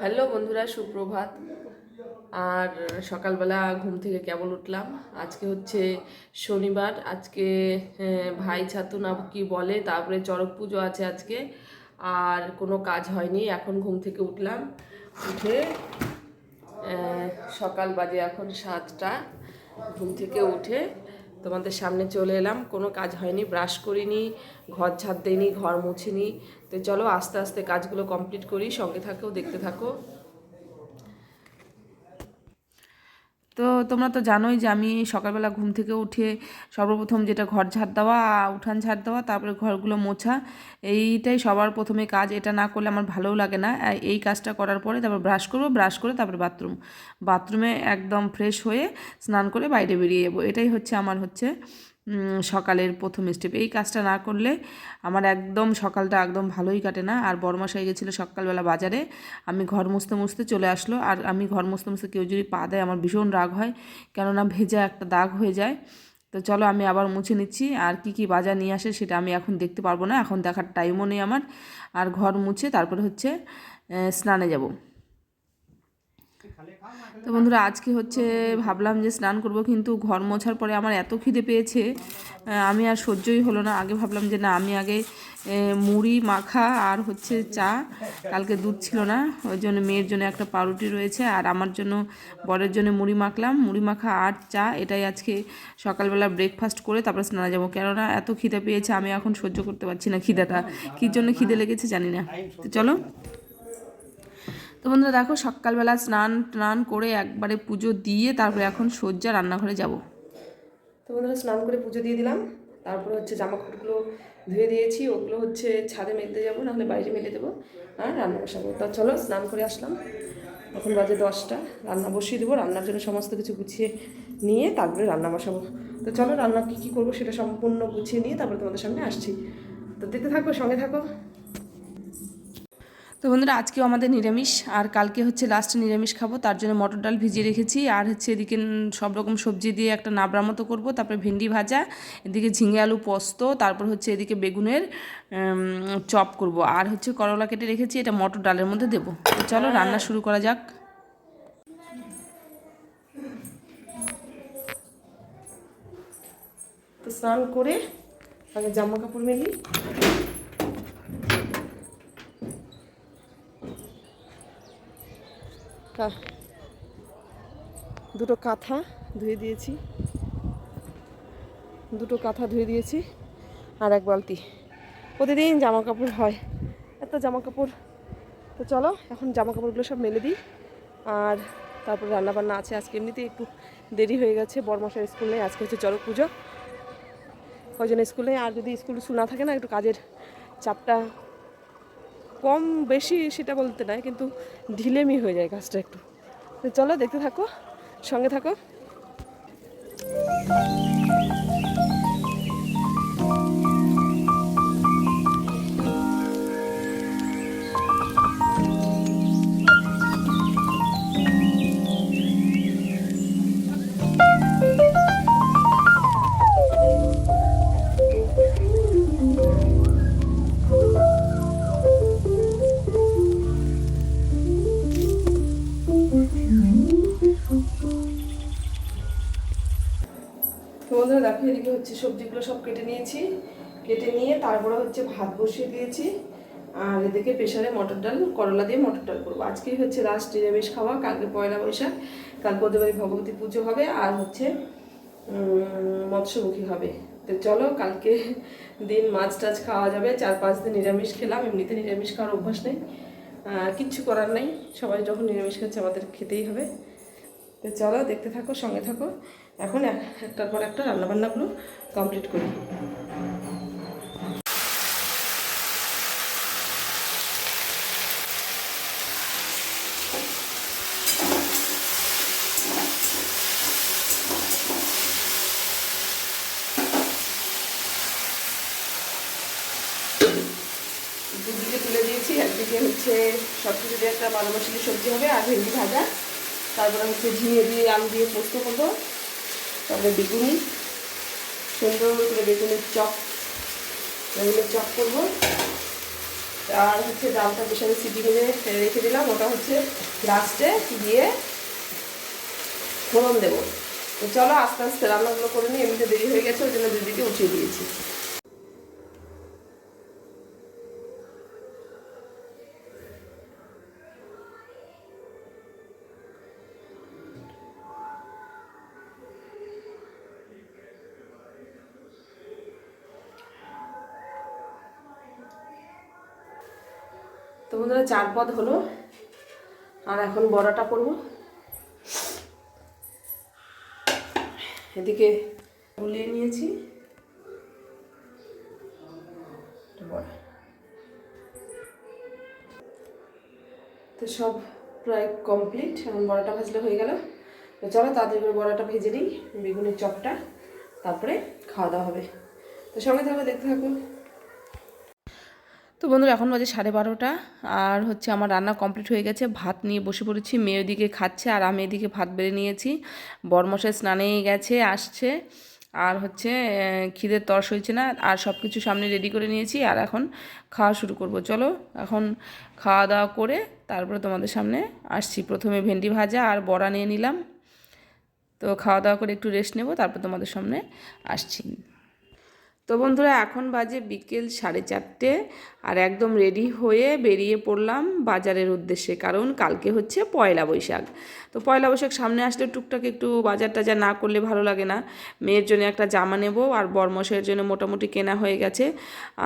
Hello বন্ধুরা, সুপ্রভাত। আর সকালবেলা ঘুম থেকে কেবল উঠলাম। আজকে হচ্ছে শনিবার, আজকে ভাই ছাতু না কি বলে, তারপরে চড়ক পুজো আছে আজকে। আর কোনো কাজ হয়নি, এখন ঘুম থেকে উঠলাম। উঠে সকাল বাজে এখন সাতটা। ঘুম থেকে উঠে তোমাদের সামনে চলে এলাম। কোনো কাজ হয়নি ব্রাশ করিনি, ঘর ঝাড় দিইনি, ঘর মুছিনি। তো চলো আস্তে আস্তে কাজগুলো কমপ্লিট করি, সঙ্গে থাকো দেখতে থাকো। তো তোমরা তো জানোই যে আমি সকালবেলা ঘুম থেকে উঠে সর্বপ্রথম যেটা ঘর ঝাড় দেওয়া, উঠান ঝাড় দেওয়া, তারপরে ঘরগুলো মোছা, এইটাই সবার প্রথমে কাজ। এটা না করলে আমার ভালোও লাগে না। এই কাজটা করার পরে তারপর ব্রাশ করব, ব্রাশ করে তারপর বাথরুম। বাথরুমে একদম ফ্রেশ হয়ে স্নান করে বাইরে বেরিয়ে যাব। এটাই হচ্ছে, আমার হচ্ছে সকালের প্রথম স্টেপ এই কাজটা না করলে আমার একদম সকালটা একদম ভালোই কাটে না। আর বড়মশাই গেছিল সকালবেলা বাজারে। আমি ঘর মুছতে মুছতে চলে আসলো। আর আমি ঘর মুছতে মুছতে কেউ যদি পা দেয় আমার ভীষণ রাগ হয়। কেননা ভেজা একটা দাগ হয়ে যায়। তো চলো আমি আবার মুছে নিচ্ছি। আর কি কি বাজার নিয়ে আসে সেটা আমি এখন দেখতে পারব না। এখন দেখার টাইমও নেই আমার। আর ঘর মুছে তারপরে হচ্ছে স্নানে যাব। তো বন্ধুরা, আজকে হচ্ছে ভাবলাম যে স্নান করব, কিন্তু ঘর মোছার পরে আমার এত খিদে পেয়েছে আমি আর সহ্যই হলো না। আগে ভাবলাম যে না, আমি আগে মুড়ি, মাখা আর হচ্ছে চা। কালকে দুধ ছিল না, ওই জন্য মেয়ের জন্য একটা পাউরুটি রয়েছে, আর আমার জন্য, বরের জন্য মুড়ি মাখলাম। মুড়ি, মাখা আর চা, এটাই আজকে সকালবেলা ব্রেকফাস্ট করে তারপরে স্নানে যাব। কেননা এত খিদে পেয়েছে, আমি এখন সহ্য করতে পারছি না খিদাটা। কী জন্য খিদে লেগেছে জানি না। তো চলো। তো বন্ধুরা দেখো সকালবেলা স্নান টান করে একবারে পুজো দিয়ে তারপরে এখন সজ্জা রান্নাঘরে যাব। তো বন্ধুরা স্নান করে পুজো দিয়ে দিলাম। তারপরে হচ্ছে জামা কাপড়গুলো ধুয়ে দিয়েছি, ওগুলো হচ্ছে ছাদে মেলতে যাব, নাহলে বাইরে মেলে দেবো, আর রান্না বসাবো। তো চলো স্নান করে আসলাম। এখন বাজে দশটা, রান্না বসিয়ে দেবো, রান্নার জন্য সমস্ত কিছু গুছিয়ে নিয়ে তারপরে রান্না বসাবো। তো চলো রান্না কী কী করব সেটা সম্পূর্ণ গুছিয়ে নিয়ে তারপরে তোমাদের সামনে আসছি। তো দেখতে থাকো, সঙ্গে থাকো। তো বন্ধুরা, আজকেও আমাদের নিরামিষ, আর কালকে হচ্ছে লাস্ট নিরামিষ খাব, তার জন্য মটর ডাল ভিজিয়ে রেখেছি, আর হচ্ছে এদিকে সব রকম সবজি দিয়ে একটা নাবড়া মতো করব, তারপরে ভেন্ডি ভাজা, এদিকে ঝিঙে আলু পোস্ত, তারপর হচ্ছে এদিকে বেগুনের চপ করব, আর হচ্ছে করলা কেটে রেখেছি, এটা মটর ডালের মধ্যে দেবো। তো চলো রান্না শুরু করা যাক। স্নান করে আগে জামা কাপড় মেলি দুটো কাঁথা ধুয়ে দিয়েছি। দুটো কাঁথা ধুয়ে দিয়েছি আর এক বালতি। প্রতিদিন জামা কাপড় হয়। এত জামা কাপড় তো চলো, এখন জামা কাপড়গুলো সব মেলে দিই। আর তারপর রান্নাবান্না আছে। আজকে এমনিতেই একটু দেরি হয়ে গেছে। বড়মশার স্কুলে, আজকে হচ্ছে চড়ক পুজো জন্য স্কুলে, আর যদি স্কুল স্কুল না থাকে না, একটু কাজের চাপটা কম বেশি সেটা বলতে নাই, কিন্তু ঢিলেমি হয়ে যায় কাজটা একটু। চলো দেখতে থাকো, সঙ্গে থাকো। হচ্ছে সবজিগুলো সব কেটে নিয়েছি। কেটে নিয়ে তারপরে হচ্ছে ভাত বসিয়ে দিয়েছি। আর এদিকে প্রেশারে মটর ডাল, করলা দিয়ে মটর ডাল করব। আজকেই হচ্ছে লাস্ট নিরামিষ খাওয়া, কালকে পয়লা বৈশাখ। কালকে ওদের বাড়ি ভগবতী পুজো হবে আর হচ্ছে মৎস্যমুখী হবে। তো চলো, কালকে দিন মাছ টাছ খাওয়া যাবে। চার পাঁচ দিন নিরামিষ খেলাম। এমনিতে নিরামিষ খাওয়ার অভ্যাস নেই। কিচ্ছু করার নেই। সবাই যখন নিরামিষ খাচ্ছে, আমাদের খেতেই হবে। তো চলো, দেখতে থাকো, সঙ্গে থাকো। এখন একটার পর একটা রান্নাবান্নাগুলো কমপ্লিট করি। দুদিকে তুলে দিয়েছি, একদিকে হচ্ছে সব কিছু দিয়ে একটা বারো মশলি সবজি হবে আর ভেন্ডি ভাজা। তারপরে হচ্ছে ঝিঙে দিয়ে আলু দিয়ে পোস্ত করব। তারপরে বেগুনি, সুন্দর করে বেগুনের চপ বেগুনের চপ করব। আর হচ্ছে ডালটা প্রেশারে সিটি ভেজে রেখে দিলাম, ওটা হচ্ছে লাস্টে দিয়ে ফোরন দেবো। চলো আস্তে আস্তে রান্নাগুলো করে নিই, এমনিতে দেরি হয়ে গেছে, ওই জন্য দিদিকে উঠিয়ে দিয়েছি। তো বন্ধুরা, চার পদ হলো। আর এখন বড়াটা করব। এদিকে গুলিয়ে নিয়েছি। তো সব প্রায় কমপ্লিট। এখন বড়াটা ভাজলে হয়ে গেল। তো চলো, তাড়াতাড়ি করে বড়াটা ভেজে নিই। বেগুনের চপটা, তারপরে খাওয়া দাওয়া হবে। তো সঙ্গে থাকো, দেখতে থাকো। তো বন্ধুরা, এখন বাজে সাড়ে বারোটা আর হচ্ছে আমার রান্না কমপ্লিট হয়ে গেছে। ভাত নিয়ে বসে পড়েছি, মেয়ে ওদিকে খাচ্ছে আর আমি এদিকে ভাত বেড়ে নিয়েছি। বরমশাই স্নানে গেছে, আসছে আর হচ্ছে খিদের তর্স হয়েছে না আর সব কিছু সামনে রেডি করে নিয়েছি আর এখন খাওয়া শুরু করব। চলো এখন খাওয়া দাওয়া করে তারপরে তোমাদের সামনে আসছি। প্রথমে ভেন্ডি ভাজা আর বড়া নিয়ে নিলাম। তো খাওয়া দাওয়া করে একটু রেস্ট নেব, তারপর তোমাদের সামনে আসছি। তো বন্ধুরা, এখন বাজে বিকেল সাড়ে চারটে আর একদম রেডি হয়ে বেরিয়ে পড়লাম বাজারের উদ্দেশ্যে, কারণ কালকে হচ্ছে পয়লা বৈশাখ। তো পয়লা বৈশাখ সামনে আসলে টুকটাক একটু বাজার টাজার না করলে ভালো লাগে না। মেয়ের জন্য একটা জামা নেব আর বরমশের জন্য মোটামুটি কেনা হয়ে গেছে।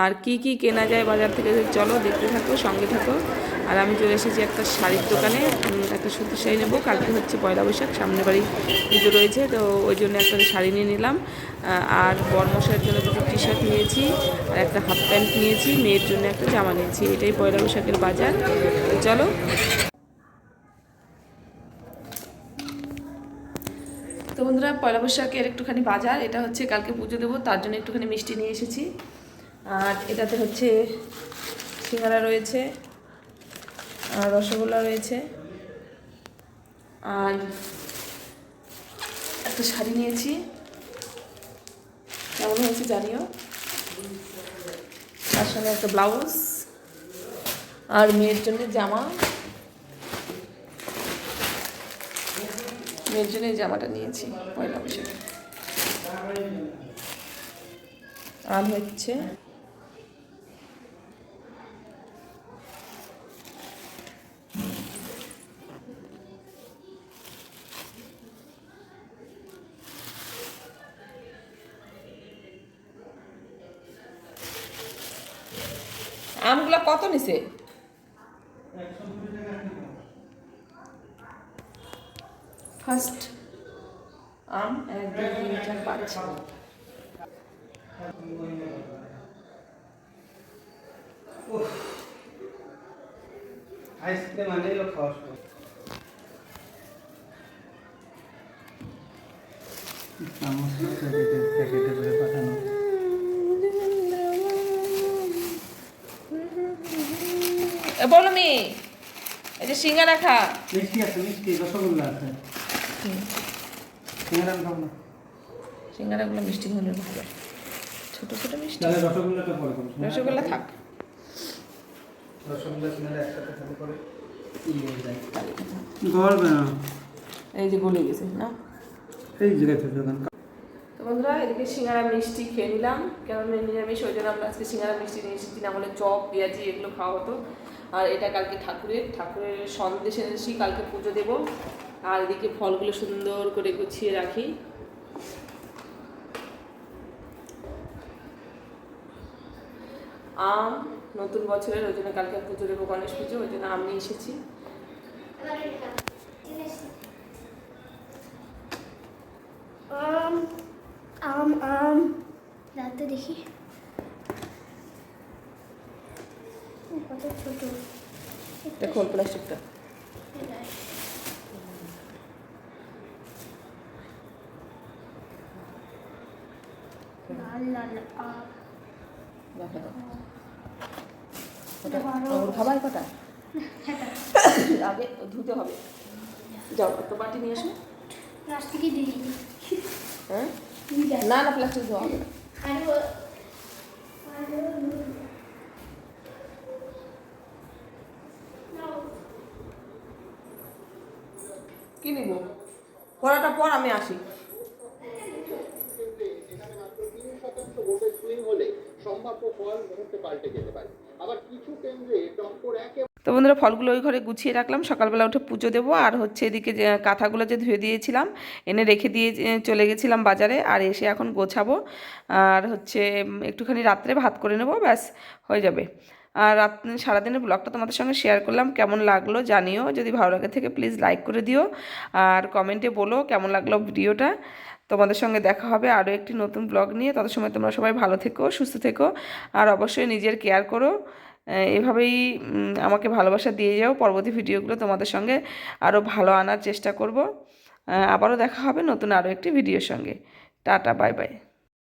আর কি কি কেনা যায় বাজার থেকে, চলো দেখতে থাকো, সঙ্গে থাকো। আর আমি চলে এসেছি একটা শাড়ির দোকানে একটা সুতির শাড়ি নেব। কালকে হচ্ছে পয়লা বৈশাখ সামনে বাড়ি পুজো রয়েছে, তো ওই জন্য একটা শাড়ি নিয়ে নিলাম। আর বরমশাইয়ের জন্য দুটো টি শার্ট নিয়েছি, আর একটা হাফ প্যান্ট নিয়েছি, মেয়ের জন্য একটা জামা নিয়েছি। এটাই পয়লা বৈশাখের বাজার। চলো। তো বন্ধুরা, পয়লা বৈশাখের একটুখানি বাজার, এটা হচ্ছে কালকে পুজো দেবো, তার জন্য একটুখানি মিষ্টি নিয়ে এসেছি। আর এটাতে হচ্ছে সিঙ্গারা রয়েছে। রসগোল্লা রয়েছে। আর একটা শাড়ি নিয়েছি। কেমন হয়েছে জানিও? তার সঙ্গে একটা ব্লাউজ আর মেয়ের জন্য জামা। মেয়ের জন্য জামাটা নিয়েছি, পয়লা বৈশাখে। আর হচ্ছে আমগুলা কত নিছে? ফার্স্ট আম এক দুই তিন চার পাঁচ আইসক্রিম আনলেই লোক খাওয়া শুরু প্যাকেটে করে বলো মি। এই যে সিঙ্গারা খা। মিষ্টি আছে মিষ্টি রসগোল্লা আছে। সিঙ্গারা খাব না। সিঙ্গারাগুলো মিষ্টি হলে ভালো ছোট ছোট মিষ্টি। তাহলে রসগোল্লাটা পরে রসগোল্লা থাক। রসগোল্লা সিঙ্গারা একসাথে খালি করে যায় গড়বে না। এই যে গলে গেছে না? এই জায়গায় থেকে তো বন্ধুরা এদিকে সিঙ্গারা মিষ্টি খেয়ে নিলাম। কেমন নিরামিষ ওই জন্য আমরা আজকে সিঙ্গারা মিষ্টি নিয়ে এসেছি। না হলে চপ পেঁয়াজি এগুলো খাওয়া হতো। আর এটা কালকে ঠাকুরের ঠাকুরের সন্দেশ এনেছি কালকে পুজো দেব। আর এদিকে ফলগুলো সুন্দর করে গুছিয়ে রাখি। আম নতুন বছরের, ওই জন্য কালকে পুজো দেবো গণেশ পুজো, ওই জন্য আম এসেছি। আম আম আম। রাতে দেখি। কত ছোট প্লাস্টিকটা দেখা এটা খাবার কটা? আগে ধুতে হবে। যাও একটা বাটি নিয়ে এসো। প্লাস্টিকে দিয়ে হ্যাঁ? না না প্লাস্টিক ধোয়া হবে না। কি নিব? পড়াটা পর আমি আসি। তো বন্ধুরা, ফলগুলো ওই ঘরে গুছিয়ে রাখলাম। সকালবেলা উঠে পুজো দেবো। আর হচ্ছে এদিকে যে কাঁথাগুলো যে ধুয়ে দিয়েছিলাম, এনে রেখে দিয়ে চলে গেছিলাম বাজারে। আর এসে এখন গোছাবো। আর হচ্ছে একটুখানি রাত্রে ভাত করে নেব। ব্যাস, হয়ে যাবে। আর রাত, সারাদিনের ব্লগটা তোমাদের সঙ্গে শেয়ার করলাম। কেমন লাগল জানিও। যদি ভালো লাগে থেকে প্লিজ লাইক করে দিও। আর কমেন্টে বলো কেমন লাগল ভিডিওটা তোমাদের সঙ্গে দেখা হবে আরও একটি নতুন ব্লগ নিয়ে। তত সময় তোমরা সবাই ভালো থেকো, সুস্থ থেকো। আর অবশ্যই নিজের কেয়ার করো। এভাবেই আমাকে ভালোবাসা দিয়ে যাও। পরবর্তী ভিডিওগুলো তোমাদের সঙ্গে আরও ভালো আনার চেষ্টা করব। আবারও দেখা হবে নতুন আরও একটি ভিডিওর সঙ্গে। Tata bye bye